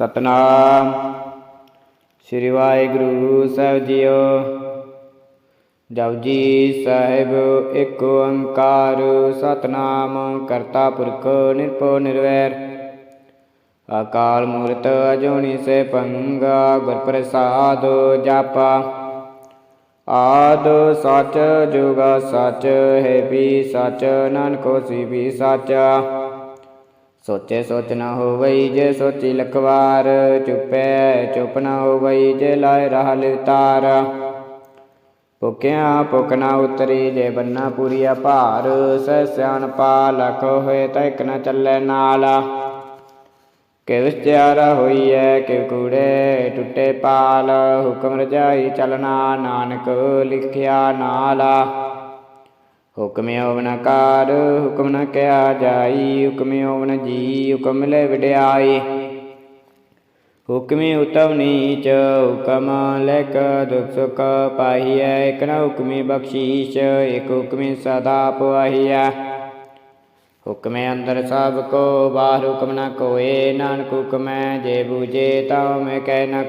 ਸਤਨਾਮ। ਸ੍ਰੀ ਵਾਹਿਗੁਰੂ ਸਾਹਿਬ ਜੀਓ ਜਪਜੀ ਸਾਹਿਬ, ਇੱਕ ਓੰਕਾਰ ਸਤਨਾਮ ਕਰਤਾ ਪੁਰਖ ਨਿਰਭਉ ਨਿਰਵੈਰ। ਅਕਾਲ ਮੂਰਤ ਅਜੋਨੀ ਸੇ ਪੰਗਾ ਗੁਰ ਪ੍ਰਸਾਦ ਜਾਪਾ। ਆਦ ਸਚ ਜੁਗ ਸਚ, ਹੈ ਵੀ ਸਚ, ਨਾਨਕ ਸੀ ਵੀ ਸੱਚ। ਸੋਚੇ ਸੋਚ ਨਾ ਹੋਵਈ ਜੇ ਸੋਚੀ ਲਖਵਾਰ, ਚੁਪੈ ਚੁੱਪ ਨਾ ਹੋਵਈ ਜੇ ਲਾਇ ਰਹਾ ਲਿਵਤਾਰ ਭੁਕਿਆ ਭੁਕ ਨਾ ਉਤਰੀ ਜੇ ਬੰਨਾ ਪੂਰੀਆ ਭਾਰ, ਸਹਿ ਸਿਆਣ ਪਾ ਲਖ ਹੋਏ ਤਾਂ ਇੱਕ ਨਾ ਚੱਲੇ ਨਾਲ। ਕਿਵ ਚਾਰਾ ਹੋਈਐ ਕਿਵ ਕੂੜੇ ਟੁੱਟੇ ਪਾਲ, ਹੁਕਮ ਰਜਾਈ ਚਲਣਾ ਨਾਨਕ ਲਿਖਿਆ ਨਾਲਾ। ਹੁਕਮ ਹੋਵਨ ਕਾਰ, ਹੁਕਮ ਨ ਕਿਆ ਜਾਈ, ਹੁਕਮ ਹੋਵਨ ਜੀ ਹੁਕਮ ਲੈ ਵਿੜਾਈ ਹੁਕਮੀ ਉਤਮ ਨੀਚ, ਹੁਕਮ ਲੈਕ ਦੁਖ ਸੁਖ ਪਾਹੀਐ, ਇਕ ਨ ਹੁਕਮੀ ਬਖਸ਼ੀਸ਼, ਇਕ ਹੁਕਮੀ ਸਦਾ ਪਵਾਹੀਐ ਹੁਕਮੇ ਅੰਦਰ ਸਭ ਕੋ, ਬਾਹਰ ਹੁਕਮ ਨ ਕੋਏ, ਨਾਨਕ ਹੁਕਮੈ ਜੇ ਬੂਝੇ ਤਾਂ ਮੈਂ ਕਹਿ ਨ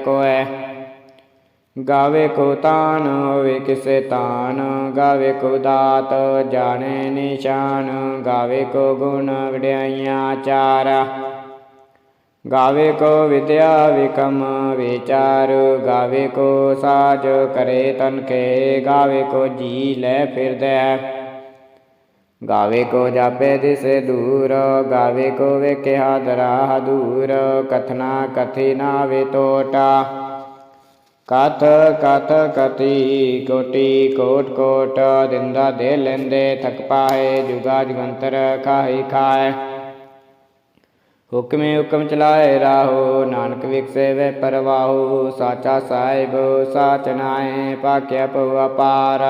ਕੋਐ ਗਾਵੇ ਕੋ ਤਾਨ ਹੋਵੇ ਕਿਸੇ ਤਾਨ ਗਾਵੇ ਕੋ ਦਾਤ ਜਾਣੇ ਨਿਸ਼ਾਨ ਗਾਵੇ ਕੋ ਗੁਣ ਵਡਿਆਈਆਂ ਚਾਰ ਗਾਵੇ ਕੋ ਵਿਦਿਆ ਵਿਕਮ ਵਿਚਾਰ ਗਾਵੇ ਕੋ ਸਾਜ ਕਰੇ ਤਨ ਕੇ ਗਾਵੇ ਕੋ ਜੀ ਲੈ ਫਿਰਦੈ ਗਾਵੇ ਕੋ ਜਾਪੇ ਦਿਸੇ ਦੂਰ ਗਾਵੇ ਕੋ ਵੇਖਿਆ ਦਰਾ ਦੂਰ ਕਥਨਾ ਕਥੀ ਨਾ ਵੇ ਟੋਟਾ ਕਥ ਕਥ ਕਤੀ ਕੋਟੀ ਕੋਟ ਕੋਟ ਦਿੰਦਾ ਦੇ ਲੈਂਦੇ ਥਕ ਪਾਏ ਜੁਗਾ ਜਗੰਤਰ ਖਾਹੀ ਖਾਏ ਹੁਕਮੇ ਹੁਕਮ ਚਲਾਏ ਰਾਹੋ ਨਾਨਕ ਵਿਖਸੇ ਵੇ ਪਰਵਾਹੋ ਸਾਚਾ ਸਾਹਿਬ ਸਾਚ ਨਾਏ ਪਾਕਿਆ ਪਉ ਅਪਾਰ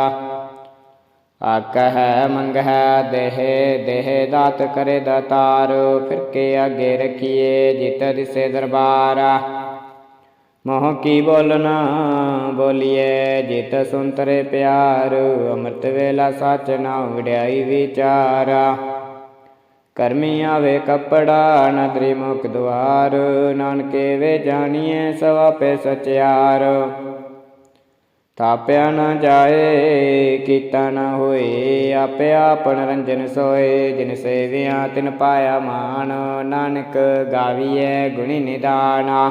ਆਕ ਹੈ ਮੰਗ ਹੈ ਦੇਹ ਦੇਹ ਦਾਤ ਕਰੇ ਦਾਤਾਰ ਫਿਰ ਕੇ ਅੱਗੇ ਰਖੀਏ ਜਿਤ ਦਿਸੇ ਦਰਬਾਰ ਮੋਹ ਕੀ ਬੋਲਣਾ ਬੋਲੀਏ ਜਿਤ ਸੁੰਤਰੇ ਪਿਆਰ, ਅੰਮ੍ਰਿਤ ਵੇਲਾ ਸੱਚ ਨਾ ਵਡਿਆਈ ਵਿਚਾਰਾ। ਕਰਮੀ ਆਵੇ ਕਪੜਾ ਨਦਰੀ ਮੁਖ ਦਵਾਰ ਨਾਨਕੇ ਵੇ ਜਾਣੀਏ ਸਵਾ ਪੇ ਸਚਿਆਰ। ਤਾਪਿਆ ਨਾ ਜਾਏ, ਕੀਤਾ ਨਾ ਹੋਏ, ਆਪੇ ਆਪਣ ਰੰਜਨ ਸੋਏ, ਜਿਨ ਸੇਵਿਆ ਤਿਨ ਪਾਇਆ ਮਾਨ ਨਾਨਕ ਗਾਵੀਏ ਗੁਣੀ ਨਿਦਾਨਾ।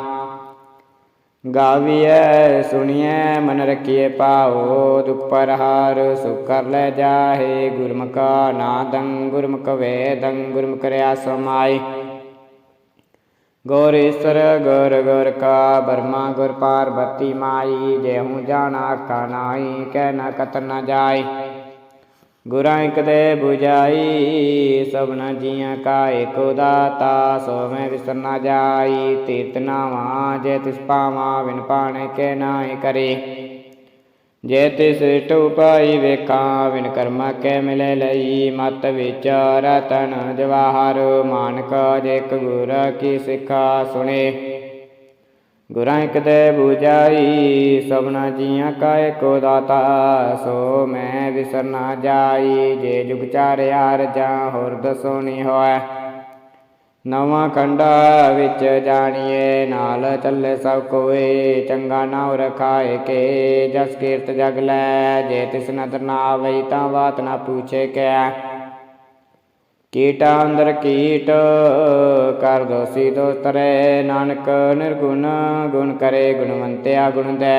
ਗਾਵੀਐ, ਸੁਣੀਐ, ਮਨ ਰਖੀਏ ਪਾਓ ਦੁਖ ਪਰਹਾਰ ਸੁਖ ਕਰ ਲੈ ਜਾਹੇ, ਗੁਰਮੁਖ ਨਾਦੰ, ਗੁਰਮੁਖ ਵੇਦੰ, ਗੁਰਮੁਖ ਰਿਆ ਸਮਾਈ। ਗੌਰ ਈਸਰ, ਗੁਰ ਗੁਰ ਕਾ ਬਰਮਾ, ਗੁਰ ਪਾਰਬਤੀ ਮਾਈ ਜਿਹੂ ਜਾਣਾ ਆਖਾ ਨਾਈ ਕਹਿ ਨ ਕਤ ਨ ਜਾਈ। ਗੁਰਾਂ ਇਕ ਦੇ 부ਜਾਈ ਸਭਨਾ ਜੀਆਂ ਕਾ ਏਕੋ ਦਾਤਾ ਸੋ ਮੈਂ ਵਿਸਰ ਨਾ ਜਾਈ ਤੀਰਤ ਨਾਵਾ ਜੇ ਤਿਸ ਪਾਵਾ ਵਿਨ ਪਾਣੇ ਕੇ ਨਾਹੀ ਕਰੇ। ਜੇ ਤਿਸ ਟੁਪਾਈ ਵੇਖਾਂ ਵਿਨ ਕਰਮਾ ਕੇ ਮਿਲੇ ਲਈ, ਮਤ ਵਿਚਾਰ ਤਨ ਜਵਾਹਰ, ਮਾਨਕ ਜੇ ਗੁਰ ਕੀ ਸਿੱਖਾ ਸੁਣੇ। ਗੁਰਾਂ ਇਕ ਦੇ 부ਜਾਈ ਸਭਨਾ ਜੀਆਂ ਕਾ ਏਕੋ ਦਾਤਾ, ਸੋ ਮੈਂ ਵਿਸਰ ਨਾ ਜਾਈ, ਜੇ ਜੁਗ ਚਾਰਿਆ ਰਜਾ, ਹੋਰ ਦਸੋ ਨੀ ਹੋਐ ਨਵਾਂ ਖੰਡਾ ਵਿੱਚ ਜਾਣੀਏ, ਨਾਲ ਚੱਲੇ ਸਭ ਕੋਏ, ਚੰਗਾ ਨਾਉ ਰਖਾਏ ਕੇ, ਜਸ ਕੀਰਤ ਜਗ ਲੈ, ਜੇ ਤਿਸ ਨਦਰ ਨਾ ਆਵਈ ਤਾਂ ਬਾਤ ਨਾ ਪੁੱਛੇ ਕਿਆ ਕੀਟਾ ਅੰਦਰ ਕੀਟ, ਕਰ ਦੋਸੀ ਦੋਤਰੇ ਨਾਨਕ, ਨਿਰਗੁਣ ਗੁਣ ਕਰੇ ਗੁਣਵੰਤਿਆ ਗੁਣ ਦੇ।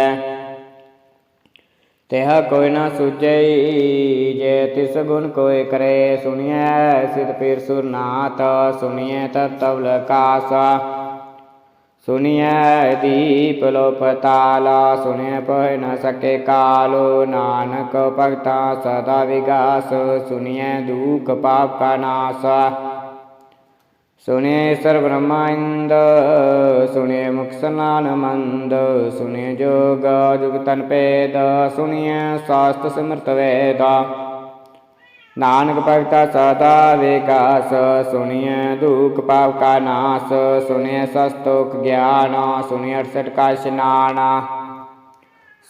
ਤੇਹਾ ਕੋਈ ਨਾ ਸੁਝਈ, ਜੇ ਤਿਸ ਗੁਣ ਕੋਈ ਕਰੇ ਸੁਣੀਐ, ਸਿਧ ਪੀਰ ਸੁਰਨਾਥ ਸੁਣੀਐ ਤਤਵ ਕਾਸਾ ਸੁਣੀਐ ਦੀਪ ਲੋ ਪਤਾਲਾ ਸੁਣੀਐ ਪਹਿ ਨ ਸਕੇ ਕਾਲੋ। ਨਾਨਕ ਭਗਤਾ ਸਦਾ ਵਿਗਾਸ, ਸੁਣੀਐ ਦੁਖ ਪਾਪ ਕਾ ਨਾਸ। ਸੁਣੇ ਸਰ ਬ੍ਰਹਮਾਇੰਦ ਸੁਣੇ ਮੁਖ ਸਨਾਨ ਮੰਦ ਸੁਣੇ ਜੋਗ ਜੁਗ ਤਨ ਪੇਦ ਸੁਣੀਐ ਸਾਸਤ ਸਿਮਰਤ ਵੇਦ। ਨਾਨਕ ਭਗਤਾ ਸਦਾ ਵਿਕਾਸ, ਸੁਣੀਐ ਦੁਖ ਪਾਪ ਕਾ ਨਾਸ, ਸੁਣੀਐ ਸਸਤੋਖ ਗਿਆਨ, ਸੁਣੀਐ ਅਠਸਠ ਕਾ ਇਸ਼ਨਾਨ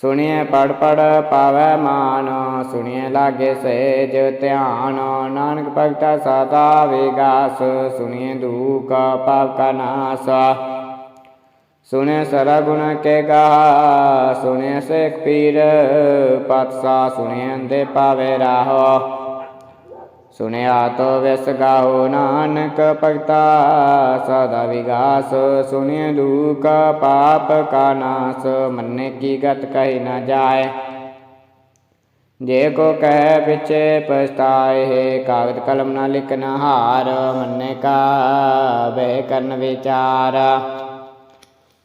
ਸੁਣੀਐ ਪੜ ਪੜ ਪਾਵੈ ਮਾਨ, ਸੁਣੀਐ ਲਾਗੇ ਸਹਿਜ ਧਿਆਨ, ਨਾਨਕ ਭਗਤਾ ਸਦਾ ਵਿਗਾਸ ਸੁਣੀਐ ਦੁਖ ਪਾਪ ਕਾ ਨਾਸ। ਸੁਣੇ ਸਰਾ ਗੁਣ ਕੇ ਗਾ ਸੁਣੇ ਸੇਖ ਪੀਰ ਪਤਸਾ ਸੁਣੇ ਅੰਦੇ ਪਾਵੇ ਰਾਹੋ। ਸੁਣਿਆ ਤੋ ਵਿਸ ਗਾਓ ਨਾਨਕ ਭਗਤਾ, ਸਦਾ ਵਿਗਾਸ ਸੁਣਿ ਦੂਖ ਪਾਪ ਕਾ ਨਾਸ, ਮੰਨੇ ਕੀ ਗਤ ਕਹਿ ਨਾ ਜਾਏ। ਜੇ ਕੋ ਕਹਿ ਪਿਛੇ ਪਛਤਾਏ, ਹੈ ਕਾਗਦ ਕਲਮ ਨਾ ਲਿਖਨ ਹਾਰ, ਮੰਨੇ ਕਾ ਬਹਿ ਕਰਨ ਵਿਚਾਰ।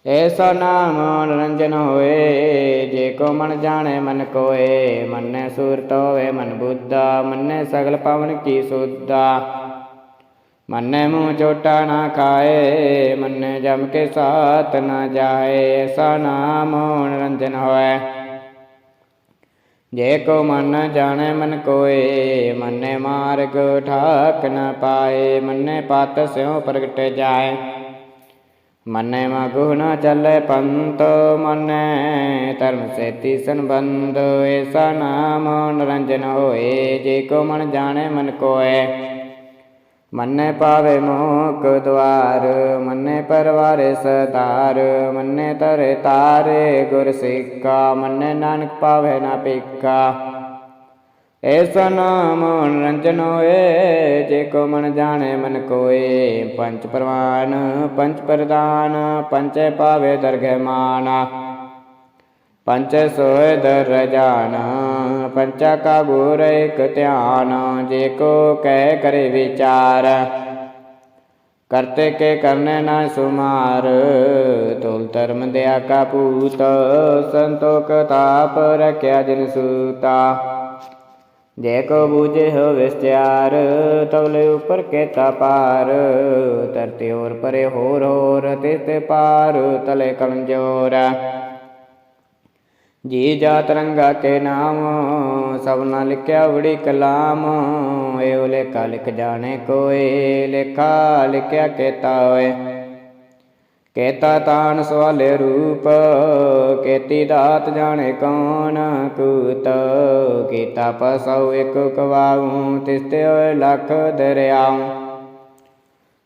ਐਸਾ ਨਾਮ ਰੰਜਨ ਹੋਏ ਜੇ ਕੋ ਮਨ ਜਾਣੇ ਮਨ ਕੋਏ, ਮੰਨੇ ਸੂਰਤ ਹੋਵੇ ਮਨ ਬੁੱਧਾ, ਮੰਨੇ ਸਗਲ ਪਵਨ ਕੀ ਸੁਧਾ। ਮੰਨੇ ਮੂੰਹ ਚੋਟਾ ਨਾ ਖਾਏ, ਮੰਨੇ ਜਮ ਕੇ ਸਾਥ ਨਾ ਜਾਏ, ਐਸਾ ਨਾਮ ਨਿਰੰਜਨ ਹੋਏ ਜੇ ਕੋ ਮਨ ਜਾਣੇ ਮਨ ਕੋਏ, ਮੰਨੇ ਮਾਰਗ ਠਾਕ ਨ ਪਾਏ, ਮੰਨੇ ਪਤ ਸਿਉ ਪ੍ਰਗਟ ਜਾਏ। ਮੰਨੇ ਮਗੁ ਨ ਚੱਲੇ ਪੰਤ, ਮੰਨੇ ਧਰਮ ਸੇਤੀ ਸੰਬੰਧ ਐਸਾ ਨਾਮ ਨਿਰੰਜਨ ਹੋਏ, ਜੇ ਕੋ ਮਨ ਜਾਣੇ ਮਨ ਕੋਏ ਮੰਨੇ ਪਾਵੇ ਮੋਕ ਦਵਾਰ, ਮੰਨੇ ਪਰਵਾਰੇ ਸਦਾਰ ਮੰਨੇ ਤਰੇ ਤਾਰੇ ਗੁਰ ਸਿੱਕਾ, ਮੰਨੇ ਨਾਨਕ ਪਾਵੇ ਨਾ ਪੀਕਾ। ਐਸਾ ਨਾਮ ਨਿਰੰਜਨ ਹੋਏ, ਜੇ ਕੋ ਮਨ ਜਾਣੇ ਮਨ ਕੋਏ। ਪੰਚ ਪ੍ਰਵਾਨ ਪੰਚ ਪ੍ਰਦਾਨ ਪੰਚੇ ਪਾਵੇ ਦਰਗਹਿ ਮਾਨਾ। ਪੰਚ ਸੋਇ ਦਰ ਜਾਨ ਪੰਚਾ ਕਾ ਗੁਰ ਇਕ ਧਿਆਨ, ਜੇ ਕੋ ਕਹਿ ਕਰੇ ਵਿਚਾਰ। ਕਰਤੇ ਕੇ ਕਰਨੇ ਨਾ ਸੁਮਾਰ, ਤੋਲ ਧਰਮ ਦਿਆ ਕਾ ਪੂਤ ਸੰਤੋਖ ਤਾਪ ਰਖਿਆ ਜਿਨ ਸੂਤਾ। ਜੇ ਕੋ ਬੂਝੇ ਹੋ ਵਿਸਚਾਰ ਤਵਲੇ ਉਪਰ ਕੇਤਾ ਪਾਰ। ਧਰਤੀ ਹੋਰ ਪਰੇ ਹੋਰ ਹੋਰ ਤੇ ਪਾਰ, ਤਲੇ ਕਮਜੋਰ ਜੀ ਜਾਤ ਰੰਗਾ ਕੇ ਨਾਮ ਸਭਨਾ ਲਿਖਿਆ ਵੜੀ ਕਲਾਮ। ਏਉ ਲੇਖਾ ਲਿਖ ਜਾਣੇ ਕੋਏ, ਲੇਖਾ ਲਿਖਿਆ ਕੇਤਾ ਹੋਏ। ਕੇਤਾ ਤਾਨ ਸਵਾਲੇ ਰੂਪ, ਕੇਤੀ ਦਾਤ ਜਾਣੇ ਕੌਣ ਕੂਤ, ਕੀਤਾ ਪਸਉ ਇਕ ਕਵਾਉ, ਤਿਸਤੇ ਹੋਏ ਲਖ ਦਰਿਆਉ।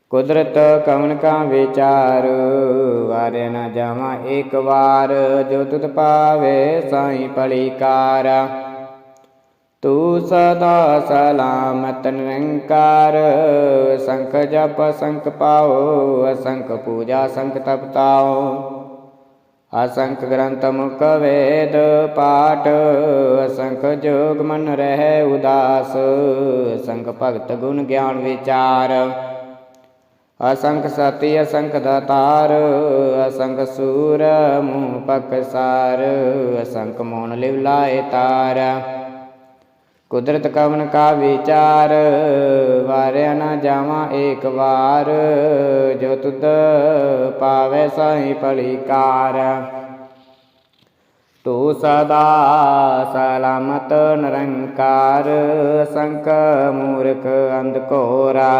ਕੁਦਰਤ ਕਵਨ ਕਾ ਵਿਚਾਰ, ਵਾਰੇ ਨ ਜਾਵਾਂ ਇੱਕ ਵਾਰ, ਜੋ ਤੁਧ ਪਾਵੇ ਸਾਈ ਪਲੀਕਾਰ ਤੂੰ ਸਦਾ ਸਲਾਮਤ ਨਿਰੰਕਾਰ, ਸੰਖ ਜਪ, ਸੰਖ ਪਾਓ, ਅਸੰਖ ਪੂਜਾ, ਸੰਖ ਤਪਤਾਓ ਅਸੰਖ ਗ੍ਰੰਥ ਮੁਖ ਵੇਦ ਪਾਠ, ਅਸੰਖ ਜੋਗ ਮਨ ਰਹਿ ਉਦਾਸ ਸੰਖ ਭਗਤ ਗੁਣ ਗਿਆਨ ਵਿਚਾਰ। ਅਸੰਖ ਸਤੀ, ਅਸੰਖ ਦਾਤਾਰ, ਅਸੰਖ ਸੂਰ, ਮੂਹ ਪਕਸਾਰ ਅਸੰਖ ਮੋਨ ਲਿਵ ਲਾਏ ਤਾਰ। ਕੁਦਰਤ ਕਵਨ ਕਾ ਵਿਚਾਰ, ਵਾਰਿਆ ਨਾ ਜਾਵਾਂ ਏਕ ਵਾਰ। ਜੋ ਤੁਧ ਪਾਵੇ ਸਾਈ ਪਲੀਕਾਰ ਤੂੰ ਸਦਾ ਸਲਾਮਤ ਨਿਰੰਕਾਰ ਸੰਕ ਮੂਰਖ ਅੰਧ ਕੋਰਾ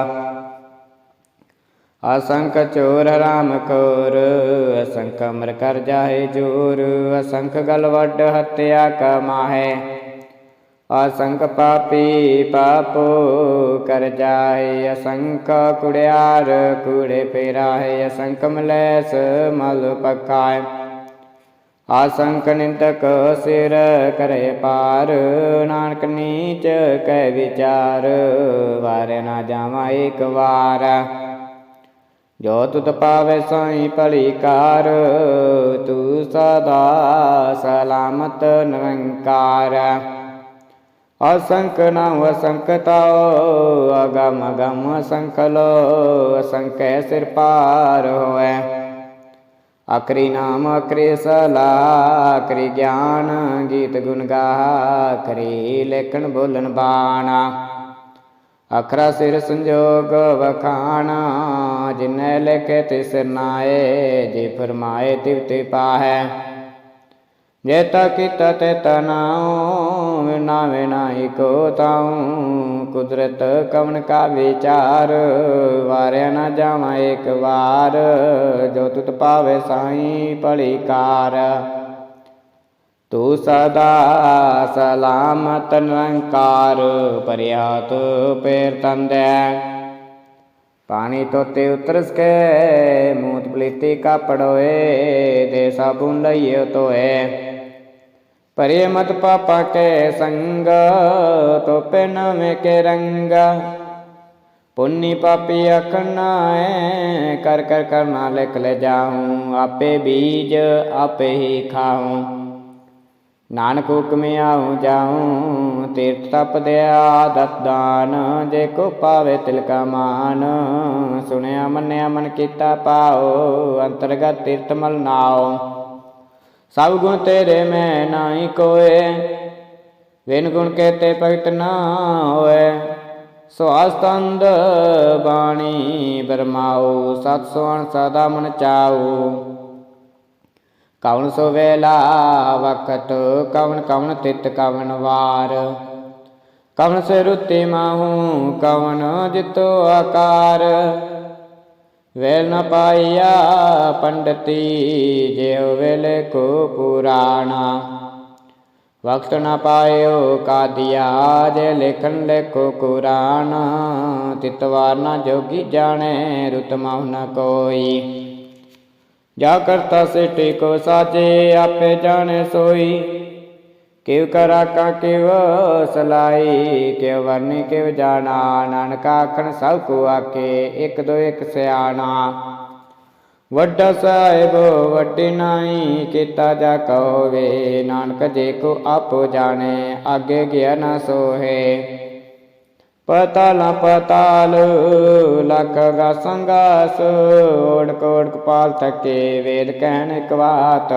ਅਸੰਖ ਚੋਰ ਰਾਮ ਕੋਰ, ਅਸੰਖ ਅਮਰ ਕਰ ਜਾਏ ਜੋਰ। ਅਸੰਖ ਗਲਵੱਡ ਹੱਤਿਆ ਕਮਾਹੇ। ਅਸੰਖ ਪਾਪੀ ਪਾਪੋ ਕਰ ਜਾਏ ਅਸੰਖ ਕੁੜਿਆਰ ਕੂੜੇ ਫੇਰਾਏ ਅਸੰਖ ਮਲੈਸ ਮਲ ਪਕਾਏ ਆਸੰਕ ਨਿੰਦਕ ਸਿਰ ਕਰੇ ਪਾਰ ਨਾਨਕ ਨੀਚ ਕਹਿ ਵਿਚਾਰ ਵਾਰੇ ਨਾ ਜਾਵਾਂ ਇੱਕ ਵਾਰ ਜੋ ਤੁਤ ਪਾਵੇ ਸਾਈ ਭਲੀ ਕਾਰ ਤੂੰ ਸਦਾ ਸਲਾਮਤ ਨਿਰੰਕਾਰ ਅਸੰਖ ਨਾਮ ਅਸੰਖ ਤਾਉ ਅਗਮ ਅਗਮ ਅਸੰਖ ਲੋ ਅਸੰਖ ਸਿਰ ਪਾਰ ਹੋਏ ਅਕਰੀ ਨਾਮ ਅਕਰੀ ਸਲਾ ਅਕਰੀ ਗਿਆਨ ਗੀਤ ਗੁਣ ਗਾ ਕਰੀ ਲੇਖਣ ਬੋਲਣ ਬਾਣਾ ਅਖਰਾ ਸਿਰ ਸੰਜੋਗ ਵਖਾਣਾ ਜਿਨੈ ਲਿਖੇ ਤਿਸ ਨਾਏ ਜੇ ਫਰਮਾਏ ਤਿਵ ਤੇ ਪਾਹੈ ਜੇਤਾ ਕੀਤਾ ਤੇ ਤਨਾਉ ਵਿਨਾ ਵਿਨਾਈ ਕੋ ਤਾਉ। ਕੁਦਰਤ ਕਵਨ ਕਾ ਵਿਚਾਰ, ਵਾਰਿਆ ਨਾ ਜਾਵਾਂ ਇੱਕ ਵਾਰ। ਜੋ ਤੁਤ ਪਾਵੇ ਸਾਈ ਭਲੀ ਕਾਰ। ਤੂੰ ਸਦਾ ਸਲਾਮਤ ਨਿਰੰਕਾਰ, ਪਰਿਆਤ ਪੇਰ ਤੰਦੈ ਪਾਣੀ ਤੋਤੇ ਉਤਰਸ ਕੇ, ਮੂਤ ਪਲੀਤੀ ਕਾਪੜੋਏ ਦੇ ਸਾਬੂਨ ਲਈਏ ਤੋਏ। ਪਰੇ ਮਤ ਪਾਪਾ ਕੇ ਸੰਗ ਤੋਪੇ ਨਵੇਂ ਕੇ ਰੰਗ। ਪੁੰਨੀ ਪਾਪੀ ਅਖਨਾਏ ਕਰ ਕਰ ਕਰਨਾ ਲਿਖ ਲੈ ਜਾਹੂੰ ਆਪੇ ਬੀਜ ਆਪੇ ਹੀ ਖਾਹੂੰ ਨਾਨਕ ਹੁਕਮ ਆਉ ਜਾਉ, ਤੀਰਥ ਤਪ ਦਿਆ ਦਤ ਦਾਨ, ਜੇ ਕੋ ਪਾਵੇ ਤਿਲ ਕਾ ਮਾਨ। ਸੁਣਿਆ ਮੰਨਿਆ ਮਨ ਕੀਤਾ ਪਾਓ, ਅੰਤਰਗਤ ਤੀਰਥ ਮਲ ਨਾਓ ਸਭ ਗੁਣ ਤੇਰੇ ਮੈਂ ਨਾਹੀ ਕੋਏ ਵਿਨ ਗੁਣ ਕੇਤੇ ਭਗਤ ਨਾ ਹੋਏ। ਸੋ ਆਸਤੰਦ ਬਾਣੀ ਬਰਮਾਉ, ਸਤ ਸੋਹਣ ਸਦਾ ਮਨ ਚਾਉ। ਕਵਣ ਸੋ ਵੇਲਾ ਵਕਤ ਕਵਣ ਕਵਣ ਤਿਤ ਕਵਣ ਵਾਰ। ਕਵਣ ਸੇ ਰੁੱਤੀ ਮਾਹੂ, ਕਵਣ ਜਿਤੋ ਆਕਾਰ। ਵੇਲ ਨ ਪਾਈਆ ਪੰਡਤੀ, ਜਿਉ ਵੇਲੇ ਕੋ ਪੁਰਾਣਾ। ਵਕਤ ਨ ਪਾਇਓ ਕਾਦੀਆ, ਜੇ ਲੇਖਨ ਲੇਖੋ ਕੁਰਾਨ ਤਿਤਵਾਰ ਨ ਜੋਗੀ ਜਾਣੇ, ਰੁਤ ਮਹੁ ਨ ਕੋਈ। ਜਾ ਕਰਤਾ ਸਿਟੀ ਕੋ ਸਾਜੇ ਆਪੇ ਜਾਣੇ ਸੋਈ। ਕਿਵ ਕਰਾਕਾ ਕਿਵ ਸਲਾਈ ਕਿਵ ਵਰਨੀ ਕਿਵ ਜਾਣਾ, ਨਾਨਕ ਆਖਣ ਸਭ ਕੋ ਆਕੇ ਇੱਕ ਦੋ ਇੱਕ ਸਿਆਣਾ। ਵੱਡਾ ਸਾਹਿਬ ਵੱਡੀ ਨਾਈ, ਕੀਤਾ ਜਾ ਕਹੋਵੇ, ਨਾਨਕ ਜੇ ਕੋ ਆਪੋ ਜਾਣੇ ਅੱਗੇ ਗਿਆ ਨਾ ਸੋਹੇ। ਪਤਾਲ ਪਤਾਲ, ਲਖ ਗਾ ਸੰਗਾਸ ਓੜ ਕੋੜ ਕਪਾਲ ਤਕੇ ਵੇਦ ਕਹਿਣ ਇਕ ਬਾਤ।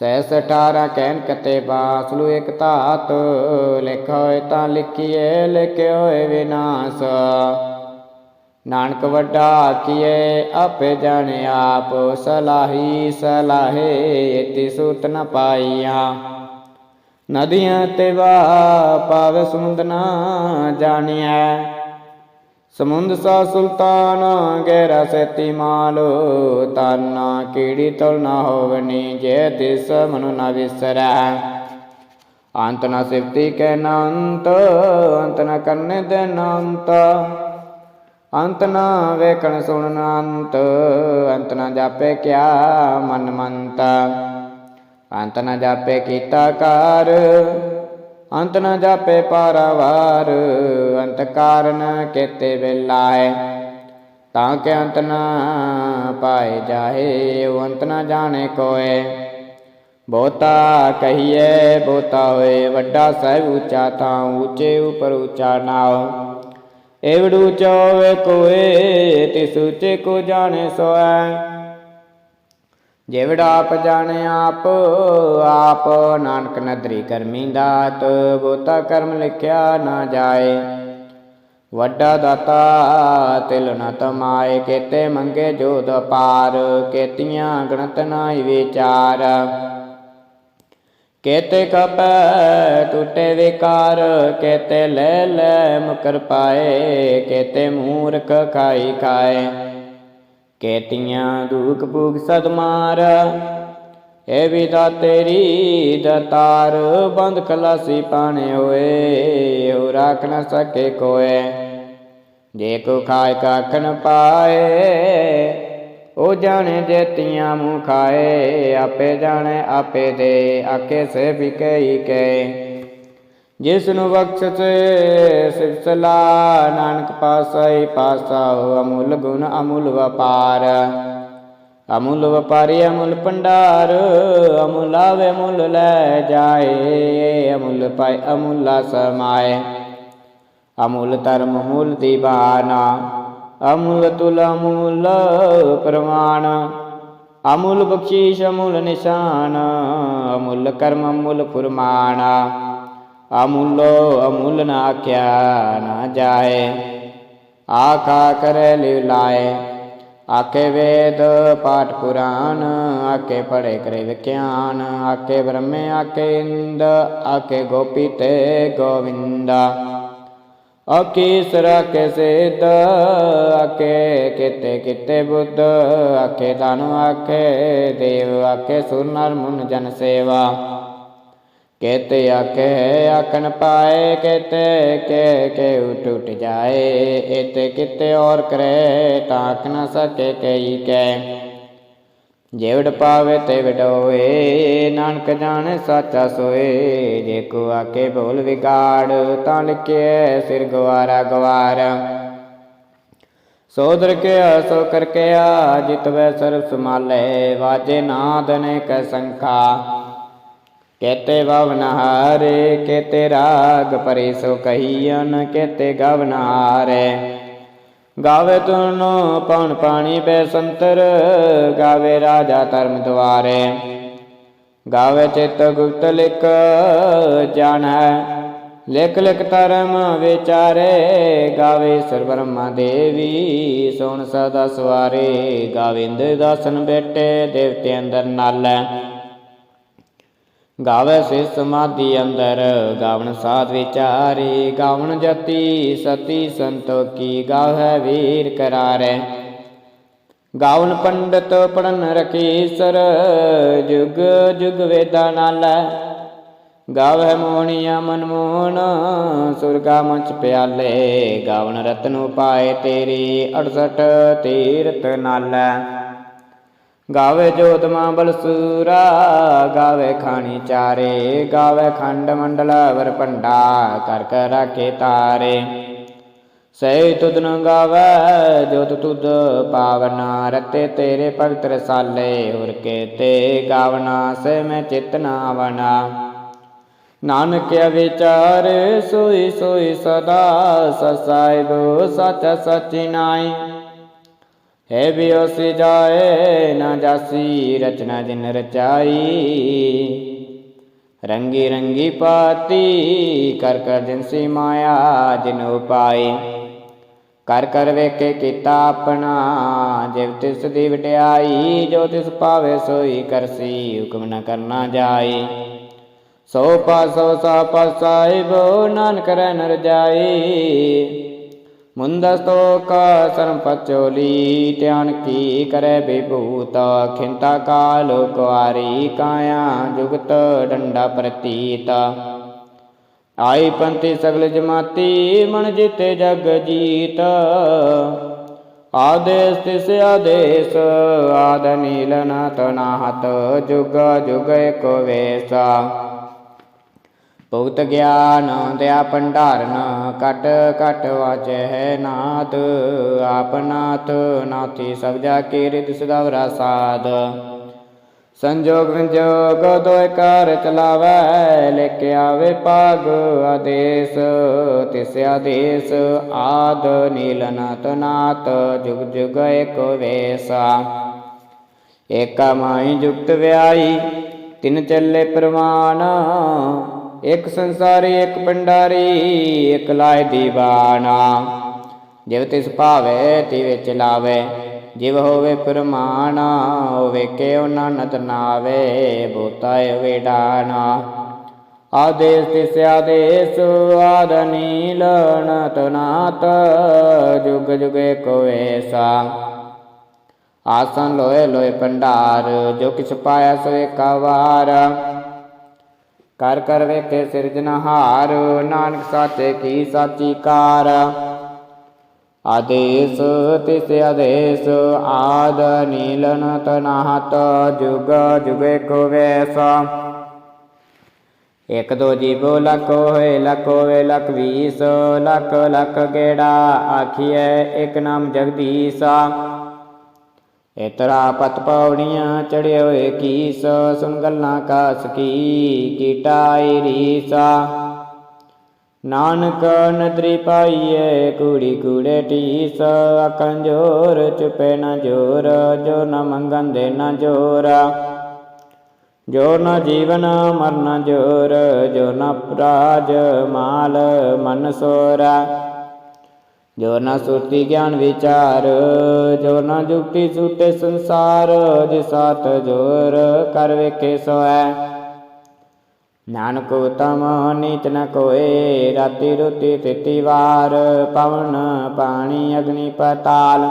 ਸੈਸ 18 ਕਹਿਣ ਕਤੇ ਬਾਸਲੂ ਇਕ ਧਾਤ ਲਿਖ ਹੋਏ ਤਾਂ ਲਿਖੀਏ ਲਿਖੇ ਵਿਨਾਸ਼। ਨਾਨਕ ਵੱਡਾ ਕੀਏ ਆਪੇ ਜਾਣੇ ਆਪ, ਸਲਾਹੀ ਸਲਾਹੇ, ਇਤੀ ਸੂਤ ਨ ਪਾਈਆ। ਨਦੀਆਂ ਤੇ ਵਾ ਪਾਵੇ ਸਮੁੰਦ ਨਾ ਜਾਣਿਆ ਸਮੁੰਦ ਸਾ ਸੁਲਤਾਨ, ਗਹਿਰਾ ਸੇਤੀ ਮਾਲੋ। ਤਾਨਾ ਕੀੜੀ ਤਲ ਨਾ ਹੋਵਨੀ, ਜੇ ਦਿਸ ਮਨੁ ਨਾ ਵਿਸਰੈ। ਅੰਤ ਨਾ ਸਿਫਤੀ ਕੈ ਨੰਤ, ਅੰਤ ਨਾ ਕਰਨੇ ਦੇ ਨੰਤ। ਅੰਤ ਨਾ ਵੇਖਣ ਸੁਣਨ ਅੰਤ ਅੰਤ ਨਾ ਜਾਪੇ ਕਿਆ ਮਨ ਮੰਤ। ਅੰਤ ਨਾ ਜਾਪੇ ਕੀਤਾ ਕਾਰ ਅੰਤ ਨ ਜਾਪੇ ਪਾਰਾਵਾਰ, ਅੰਤ ਕਾਰਨ ਕੇਤੇ ਵੇਲਾਏ। ਤਾਂ ਕਿ ਅੰਤ ਨ ਪਾਏ ਜਾਏ, ਉਹ ਅੰਤ ਨ ਜਾਣੇ ਕੋਏ। ਬਹੁਤਾ ਕਹੀਏ ਬਹੁਤਾ ਹੋਏ, ਵੱਡਾ ਸਹਿਬ ਉੱਚਾ ਤਾਂ ਉੱਚੇ ਉਪਰ ਉੱਚਾ ਨਾਉ। ਏਵੜ ਚੋਵੇ ਹੋਵੇ ਕੋਏ, ਤਿਸ ਉੱਚੇ ਕੋ ਜਾਣੇ ਸੋਐ। ਜਿਵੜਾ ਆਪ ਜਾਣੇ ਆਪ ਆਪ ਨਾਨਕ ਨਦਰੀ ਕਰਮੀ ਦਾਤ, ਬੋਤਾ ਕਰਮ ਲਿਖਿਆ ਨਾ ਜਾਏ। ਵੱਡਾ ਦਾਤਾ ਤਿਲ ਨ ਤਮਾਏ, ਕੇਤੇ ਮੰਗੇ ਜੋਦ ਪਾਰ ਕੇਤੀਆਂ ਗਣਤ ਨਾਈ ਵਿਚਾਰ। ਕੇਤੇ ਕਪੈ ਟੁੱਟੇ ਵਿਕਾਰ, ਕੇਤੇ ਲੈ ਲੈ ਮੁਕਰ ਪਾਏ, ਕੇਤੇ ਮੂਰਖ ਖਾਈ ਖਾਏ। ਕੇਤੀਆਂ ਦੁਖ ਭੁਗ ਸਦ ਮਾਰ। ਏ ਵਿਦਾ ਤੇਰੀ ਦਤਾਰ ਬੰਦ ਖਲਾਸੀ ਪਾਣੇ ਹੋਏ ਹੋ ਰਾਖ ਨ ਸਕੇ ਕੋਏ। ਜੇ ਕੋ ਖਾਇ ਕਾਖਨ ਪਾਏ, ਉਹ ਜਾਣੇ ਜੇਤੀਆਂ ਮੂੰ ਖਾਏ, ਆਪੇ ਜਾਣੇ ਆਪੇ ਦੇ ਆਕੇ ਸੇ ਵਿਕਈ ਕੇ ਜਿਸ ਨੂੰ ਬਖਸ਼ ਸੇ ਨਾਨਕ ਪਾਸਾਈ ਪਾਸਾ ਹੋ ਅਮੁੱਲ ਗੁਣ ਅਮੁੱਲ ਵਪਾਰ। ਅਮੁੱਲ ਵਪਾਰੀ, ਅਮੁੱਲ ਭੰਡਾਰ, ਅਮੁੱਲ ਆਵੇ ਮੁੱਲ ਲੈ ਜਾਏ, ਅਮੁੱਲ ਪਾਏ, ਅਮੁੱਲਾ ਸਮਾਏ। ਅਮੁੱਲ ਧਰਮ ਮੁੱਲ ਦੀਵਾਨਾ, ਅਮੁੱਲ ਤੁਲ ਅਮੁੱਲ ਪ੍ਰਮਾਣ ਅਮੁੱਲ ਬਖਸ਼ੀਸ਼, ਅਮੁੱਲ ਨਿਸ਼ਾਨ, ਅਮੁੱਲ ਕਰਮ, ਅਮੁੱਲ ਫੁਰਮਾਨ। ਅਮੁੱਲੋ ਅਮੁੱਲ ਨਾ ਆਖਿਆ ਨਾ ਜਾਏ। ਆਖਾ ਕਰੇ ਲਿਵ ਲਾਏ। ਆਕੇ ਵੇਦ ਪਾਠ ਪੁਰਾਨ ਆਕੇ ਪੜੇ ਕਰੇ ਵਿਖਿਆਨ ਆਕੇ ਬ੍ਰਹਮੇ ਆਕੇ ਇੰਦ ਆਕੇ ਗੋਪੀ ਤੇ ਗੋਵਿੰਦਾ। ਆਕੇ ਸਰਾ ਕੇ ਸੇਦ ਆਕੇ ਕਿਤੇ ਕਿਤੇ ਬੁੱਧ ਆਕੇ ਦਾਨੁ ਆਕੇ ਦੇਵ ਆਕੇ ਸੁਰ ਨਰ ਮੁਨ ਆਖੇ ਆਖਣ ਪਾਏ ਕਹਤੇ ਕੇ ਕੇ ਟੁੱਟ ਜਾਏ। ਇਤੇ ਕਿਤੇ ਔਰ ਕਰੇ ਤਾਕ ਨ ਸਕੇ ਕਈ ਕੈ ਜੇਵੜ ਪਾਵੇ ਤੇ ਵਡੋਏ, ਨਾਨਕ ਜਾਣ ਸਾਚਾ ਸੋਏ। ਜੇ ਕੋ ਆਕੇ ਭੋਲ ਵਿਗਾੜ, ਤਾਂ ਲਿਖੇ ਸਿਰ ਗਵਾਰਾ ਗਵਾਰ। ਸੋਦਰ ਕੇ ਸੋ ਕਰ ਕੇ ਆ, ਜਿਤਵੇ ਸਰਬ ਸਮਾਲੇ ਵਾਜੇ ਨਾਦ ਨੇ ਕ ਸੰਖਾ। ਕਹਤੇ ਵਵਨ ਹਾਰੇ ਕਹਤੇ ਰਾਗ ਪਰੇ ਸੋ ਕਹੀਨ ਕਹਤੇ ਗਵਨ ਹਾਰੇ ਗਾਵੇ ਤੁਨੋ ਪਉਣ ਪਾਣੀ ਬੈ ਸੰਤਰ, ਗਾਵੇ ਰਾਜਾ ਧਰਮ ਦੁਆਰੇ। ਗਾਵੇ ਚਿਤ ਗੁਪਤ ਲਿਖ ਜਾਣੈ, ਲਿਖ ਲਿਖ ਧਰਮ ਵਿਚਾਰੇ। ਗਾਵੇ ਸਰ ਬ੍ਰਹਮਾ ਦੇਵੀ, ਸੋਣ ਸਦਾ ਸਵਾਰੇ। ਗਾਵਿੰਦ ਦਾਸਨ ਬੇਟੇ, ਦੇਵਤੇ ਅੰਦਰ ਨਾਲੈ। ਗਾਵੇ ਸੇ ਸਮਾਧੀ ਅੰਦਰ, ਗਾਵਣ ਸਾਧ ਵਿਚਾਰੀ, ਗਾਵਣ ਜਤੀ ਸਤੀ ਸੰਤੋਖੀ ਗਾਵੇ ਵੀਰ ਕਰਾਰੇ। ਗਾਵਨ ਪੰਡਤ ਪੜਨ ਰਖੀਸਰ ਜੁਗ ਜੁਗ ਵੇਦਾ ਨਾਲੈ। ਗਾਵਹਿ ਮੋਹਣੀਆ ਮਨਮੋਹਨ ਸੁਰਗਾ ਮੰਚ ਪਿਆਲੇ। ਗਾਵਨ ਰਤਨ ਉਪਾਏ ਤੇਰੀ 68 ਤੀਰਤ ਨਾਲੈ। ਗਾਵੇ ਜੋਤ ਮਾਂ ਬਲਸੂਰਾ, ਗਾਵੇ ਖਾਣੀ ਚਾਰੇ, ਗਾਵੇ ਖੰਡ ਮੰਡਲ ਵਰ ਪੰਡਾ ਕਰ ਕਰ ਰਾਖੇ ਤਾਰੇ। ਸਹਿ ਤੁਧ ਨ ਗਾਵੇ, ਜੋਤ ਤੁਧ ਪਾਵਨਾ ਰਤੇ, ਤੇਰੇ ਭਗਤ ਸਾਲੇ ਹੁਰ ਕੇ ਤੇ ਗਾਵਨਾ, ਸੇ ਮੈਂ ਚਿਤ ਨਾ ਨਾਨਕ ਵਿਚਾਰ ਸੋਈ ਸੋਈ ਸਦਾ ਸਸਾਇਬੋ ਸਚ ਸਚੀ ਨਾਈ ਹੈ ਬਿਓਸੀ ਜਾਏ ਨਾ ਜਾਸੀ ਰਚਨਾ ਜਿਨ ਰਚਾਈ। ਰੰਗੀ ਰੰਗੀ ਪਾਤੀ ਕਰ ਕਰ ਜਿਨਸੀ ਮਾਇਆ ਜਿਨ ਉਪਾਈ। ਕਰ ਕਰ ਵੇਖੇ ਕੀਤਾ ਆਪਣਾ, ਜਿਵ ਤਿਸ ਦੀ ਵਡਿਆਈ, ਜੋ ਤਿਸ ਪਾਵੇ ਸੋਈ ਕਰਸੀ ਹੁਕਮ ਨਾ ਕਰਨਾ ਜਾਈ। ਸੋ ਪਾਸੋ ਸਾ ਪਾਸਾਇਬੋ ਨਾਨਕ ਰਹਿ ਨਰ ਜਾਈ ਮੁੰਦਸਤੋ ਕਾ ਸਰਮ ਪਚੋਲੀ, ਧਿਆਨ ਕੀ ਕਰੈ ਬਿਭੂਤ ਖਿੰਤਾ ਕਾਲ ਕੁਆਰੀ ਕਾਇਆ, ਜੁਗਤ ਡੰਡਾ ਪ੍ਰਤੀਤ। ਆਈ ਪੰਥੀ ਸਗਲ ਜਮਾਤੀ, ਮਨ ਜਿਤੇ ਜਗ ਜੀਤ। ਆਦੇਸ ਤਿਸ ਆਦੇਸ, ਆਦ ਨੀਲ ਨ ਤਨਾਹਤ, ਜੁਗ ਜੁਗ ਏਕੋ ਭੁਗਤ ਗਿਆਨ ਦਿਆ ਭੰਡਾਰਨ ਕਟ ਕਟ ਵਾਚੈ ਹੈ ਨਾਥ ਆਪਨਾਥ ਨਾਥੀ ਸਭ ਜਾ ਕੀ ਰਿਦ ਸਦਾਵਰਾ ਸਾਧ। ਸੰਜੋਗ ਵਿਜੋਗ ਦੋਇ ਕਾਰ ਚਲਾਵੈ ਲੈ ਕੇ ਆਵੇ ਪਾਗ ਆਦੇਸ, ਤਿਸ ਆਦੇਸ ਆਦ ਨੀਲਨਾਥ ਨਾਥ, ਜੁਗ ਜੁਗ ਏਕ ਵੇਸਾ। ਏਕਾ ਮਾਈ ਜੁਗਤ ਵਿਆਈ ਤਿਨ ਚੱਲੇ ਪ੍ਰਮਾਣ ਇਕ ਸੰਸਾਰੀ, ਇਕ ਪੰਡਾਰੀ ਇਕ ਲਾਇ ਦੀਵਾਨਾ। ਜਿਵ ਤਿਸ ਭਾਵੇ ਤੀ ਵਿੱਚ ਲਾਵੇ, ਜਿਵ ਹੋਵੇ ਪ੍ਰਮਾਣਾ, ਹੋਵੇ ਕਿਉ ਨਾਨਤ ਨਾਵੇ ਬੋਤਾਏ ਵੇਡਾਨਾ ਆਦੇਸ ਤਿਸ ਆਦੇਸ, ਆਦ ਨੀਲਨ ਤਨਾਤ, ਜੁਗ ਜੁਗੇ ਕੋ ਆਸਨ ਲੋਏ ਲੋਏ ਪੰਡਾਰ ਜੋ ਕਿਛ ਪਾਇਆ ਸੋ ਏਕਾ ਵਾਰ। ਕਰ ਕਰ ਵੇਖੇ ਸਿਰਜਨਹਾਰ ਨਾਨਕ ਸਾਚੇ ਕੀ ਸਾਚੀ ਕਾਰ। ਆਦੇਸ ਤਿਸ ਆਦੇਸ, ਆਦ ਨੀਲਨ ਤਨਾਹਤ ਜੁਗ ਜੁਗੇ ਕੋ ਵੈਸਾ। ਇਕ ਦੋ ਜੀਵੋ ਲਖ ਹੋਏ ਲਖ ਹੋਏ, ਲਖ ਵੀਸ, ਲਖ ਲਖ ਗੇੜਾ, ਆਖੀਐ ਇਕ ਨਾਮ ਜਗਦੀਸਾ। ਇਤਰਾ ਪਤ ਪੌੜੀਆਂ ਚੜਿਆ ਹੋਏ ਕੀਸ ਸੁਨ ਗੱਲਾਂ ਕਾਸ ਕੀ ਕੀਟਾਈ ਰੀਸਾ। ਨਾਨਕ ਨਦਰੀ ਪਾਈਏ ਕੂੜੀ ਕੂੜੇ ਟੀਸ ਅਕਨ ਜੋਰ ਚੁਪੇ ਨ ਜੋਰ, ਜੋ ਨ ਮੰਗਨ ਦੇ ਨਾ ਜੋਰ। ਜੋ ਨ ਜੀਵਨ ਮਰਨ ਜੋਰ, ਜੋ ਨ ਪ੍ਰਾਜ ਮਾਲ ਮਨ ਸੋਰਾ। ਜੋ ਨਾ ਸੁਰਤੀ ਗਿਆਨ ਵਿਚਾਰ, ਜੋ ਨਾ ਜੁਗਤੀ ਸੁਤੇ ਸੰਸਾਰ ਜਿ ਸਾਤ ਜੋਰ ਕਰ ਵੇਖੇ ਸੋਐ। ਨਾਨਕ ਉਤਮ ਨੀਤ ਨ ਕੋਏ, ਰਾਤੀ ਰੁਤੀ ਤਿਤੀ ਵਾਰ, ਪਵਨ ਪਾਣੀ ਅਗਨੀ ਪਤਾਲ।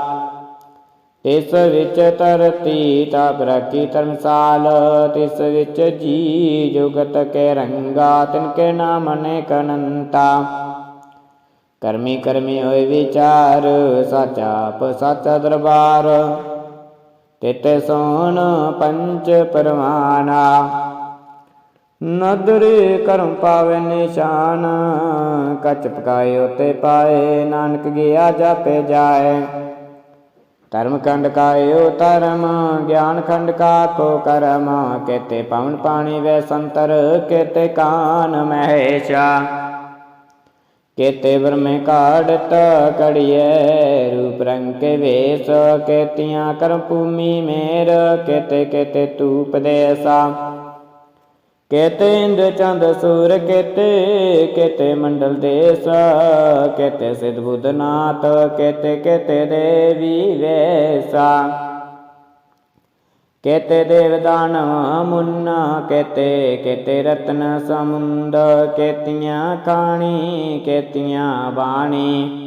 ਇਸ ਵਿੱਚ ਧਰਤੀ ਤਾਪ ਰਖੀ ਧਰਮਸਾਲ, ਤਿਸ ਵਿੱਚ ਜੀ ਜੁਗਤ ਕੇ ਰੰਗਾ ਤਿਨ ਕੇ ਨਾਮ ਅਨੇਕ ਅਨੰਤਾ। ਕਰਮੀ ਕਰਮੀ ਹੋਏ ਵਿਚਾਰ, ਸਾਚਾ ਆਪ, ਸਾਚਾ ਦਰਬਾਰ। ਤਿਤੇ ਸੋਨ ਪੰਚ ਪਰਮਾਨਾ ਨਦਰੇ ਕਰਮ ਪਾਵੇ ਨਿਸ਼ਾਨ, ਕਚ ਪਕਾਏ ਉਤੇ ਪਾਏ, ਨਾਨਕ ਗਿਆ ਜਾਪੇ ਜਾਏ। ਧਰਮ ਖੰਡ ਕਾਇਓ ਧਰਮ, ਗਿਆਨ ਖੰਡ ਕਾ ਕੋ ਕਰਮ। ਕੇਤੇ ਪਵਨ ਪਾਣੀ ਵੈ ਸੰਤਰ, ਕੇਤੇ ਕਾਨ ਮਹੇਸ਼ਾ। ਕੇਤੇ ਬ੍ਰਹਮੇ ਕਾੜਤ ਕੜੀਏ ਰੂਪ ਰੰਗ ਕੇ ਵੇਸ ਕੇਤੀਆਂ ਕਰਮ ਭੂਮੀ ਮੇਰ, ਕੇਤੇ ਕੇਤੇ ਤੂਪ ਦੇਸਾ ਕੇਤੇ ਇੰਦ ਚੰਦ ਸੂਰ ਕੇਤੇ ਕੇਤੇ ਮੰਡਲ ਦੇਸ ਕੇਤੇ ਸਿਧ ਬੁੱਧ ਨਾਥ, ਕੇਤੇ ਕੇਤੇ ਦੇਵੀ ਵੇਸਾ ਕੇਤੇ ਦੇਵਦਾਨ ਮੁੰਨਾ, ਕੇਤੇ ਕੇਤੇ ਰਤਨ ਸਮੁੰਦ, ਕੇਤੀਆਂ ਖਾਣੀ, ਕੇਤੀਆਂ ਬਾਣੀ।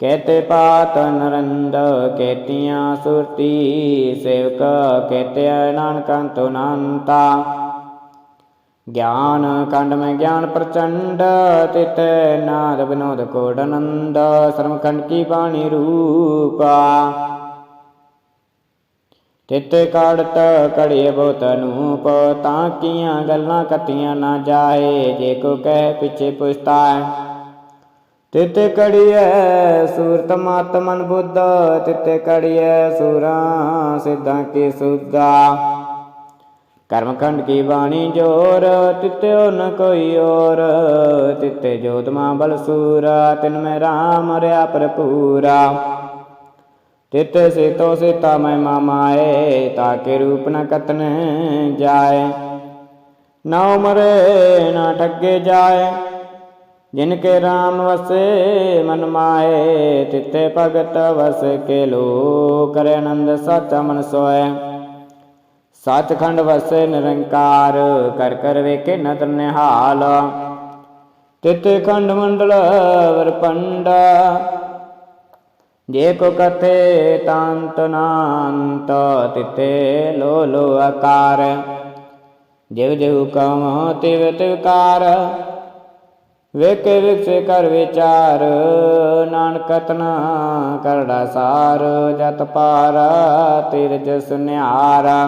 ਕੇਤੇ ਪਾਤ ਨਰੰਦ, ਕੇਤੀਆਂ ਸੁਰਤੀ, ਸੇਵਕ ਕੇਤੇ ਨਾਨਕੰਤੁ ਨੰਤਾ ਗਿਆਨ ਕੰਡ ਮੈਂ ਗਿਆਨ ਪ੍ਰਚੰਡ ਤਿਤ ਨਾਦ ਬਿਨੋਦ ਕੋਟ ਆਨੰਦ ਸਰਮ ਖੰਡ ਕੀ ਬਾਣੀ ਰੂਪਾ। ਤਿਤ ਕਾੜਤ ਕੜੀਏ ਬਹੁਤ ਅਨੂਪ ਤਾਂ ਕੀਆਂ ਗੱਲਾਂ ਕਤੀਆਂ ਨਾ ਜਾਏ, ਜੇ ਕੋ ਕਹਿ ਪਿਛੇ ਪੁਛਤਾਏ। ਤਿਤ ਕੜੀਏ ਸੂਰਤ ਮਤ ਮਨ ਬੁੱਧ, ਤਿਤ ਕੜੀਏ ਸੂਰਾਂ ਸਿੱਧਾਂ ਕੇ ਸੁਧਾ। ਕਰਮਖੰਡ ਕੀ ਬਾਣੀ ਜੋਰ ਤਿਤਿਓ ਨ ਕੋਈ ਔਰ, ਤਿਤੇ ਜੋਤ ਮਾਂ ਬਲ ਸੂਰਾ, ਤਿਨ ਮੈਂ ਰਾਮ ਰਿਆ ਭਰਪੂਰਾ। ਤਿਤੇ ਸੀਤੋ ਸੀਤਾ ਮੈਂ ਮਾਮਾਏ ਤਾਕੇ ਰੂਪ ਨ ਕਤਨ ਜਾਏ। ਨਾ ਉਮਰੇ, ਨਾ ਠੱਗੇ ਜਾਏ। ਜਿਨ ਕੇ ਰਾਮ ਵਸੇ, ਮਨ ਮਾਏ। ਤਿਤੇ ਭਗਤ ਵਸ ਕੇ ਲੋ ਕਰੇ ਆਨੰਦ, ਸੱਚ ਮਨ ਸੋਏ। ਸੱਚਖੰਡ ਵਸੇ ਨਿਰੰਕਾਰ, ਕਰ ਕਰ ਵੇਖੇ ਨਦਰ ਨਿਹਾਲ। ਤਿਤੇ ਖੰਡ ਮੰਡਲ ਵਰਪੰਡਾ ਜੇ ਕੋ ਕਥੇ ਤਾਂਤ ਨਾੰਤ, ਤਿਤੇ ਲੋ ਲੋ ਆਕਾਰ। ਜਿਵ ਜਿਵ ਕਮ ਤਿਵ ਤਿਵ ਕਾਰ, ਵੇਖੇ ਵਿਖਸੇ ਕਰ ਵਿਚਾਰ। ਨਾਨਕ ਤਨਾ ਕਰੜਾ ਸਾਰ, ਜਤ ਪਾਰ ਤੇਰ ਜਸ ਨਿਹਾਰਾ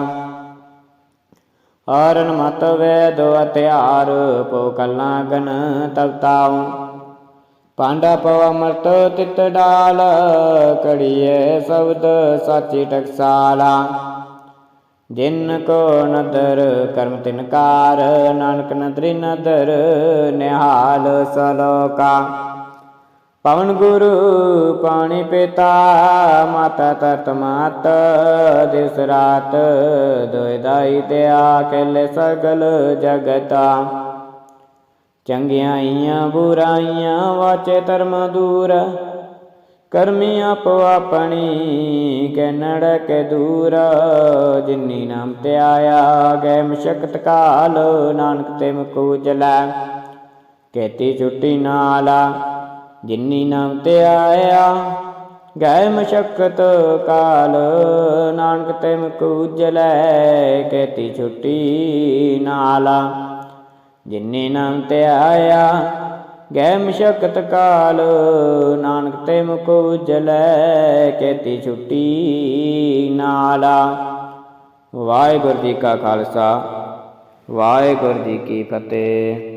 ਮਤ ਵੇਦ ਹਥਿਆਰ ਪੋ ਕਲਾਂ ਗਨ ਤਵਤਾਉ। ਪਾਂਡਾ ਪਵਾ ਮਰਤ ਤਿਤ ਡਾਲ ਕੜੀਏ ਸ਼ਬਦ ਸਾਚੀ ਟਕਸਾਲਾ ਜਿਨ ਕੋ ਨਦਰ ਕਰਮ ਤਿਨਕਾਰ ਨਾਨਕ ਨਦਰੀ ਨਦਰ ਨਿਹਾਲ ਸਲੋਕਾ ਪਵਨ ਗੁਰੂ ਪਾਣੀ ਪਿਤਾ ਮਾਤਾ ਤਤ ਮਾਤ ਦਿਸ ਰਾਤ ਦੋਇ ਦਾਈ ਤੇ ਆਕਲੇ ਸਗਲ ਜਗਤਾ ਚੰਗਿਆਈਆਂ ਬੁਰਾਈਆਂ ਵਾਚੇ ਧਰਮ ਦੂਰ। ਕਰਮੀ ਆਪੋ ਆਪਣੀ ਕੈਨੜ ਕੇ ਦੂਰ। ਜਿਨੀ ਨਾਮ ਤੇ ਆਇਆ ਗਏ ਮਸ਼ਕਤ ਕਾਲ, ਨਾਨਕ ਤੇ ਮੁਕੂ ਜਲਾ ਕੇਤੀ ਛੁੱਟੀ ਨਾਲਾ, ਜਿਨੀ ਨਾਮ ਤੇ ਆਇਆ ਗਏ ਮਸ਼ਕਤ ਕਾਲ, ਨਾਨਕ ਤੇ ਮੁਕੂ ਜਲੇ ਕੇਤੀ ਛੁੱਟੀ ਨਾਲਾ। ਜਿਨੇ ਨਾਮ ਤੇ ਆਇਆ ਗੈ ਮਸ਼ਕਤ ਕਾਲ, ਨਾਨਕ ਤੇ ਮੁਕੋ ਜਲੈ ਕੇਤੀ ਛੁੱਟੀ ਨਾਲਾ। ਵਾਹਿਗੁਰੂ ਜੀ ਕਾ ਖਾਲਸਾ, ਵਾਹਿਗੁਰੂ ਜੀ ਕੀ ਫਤਿਹ।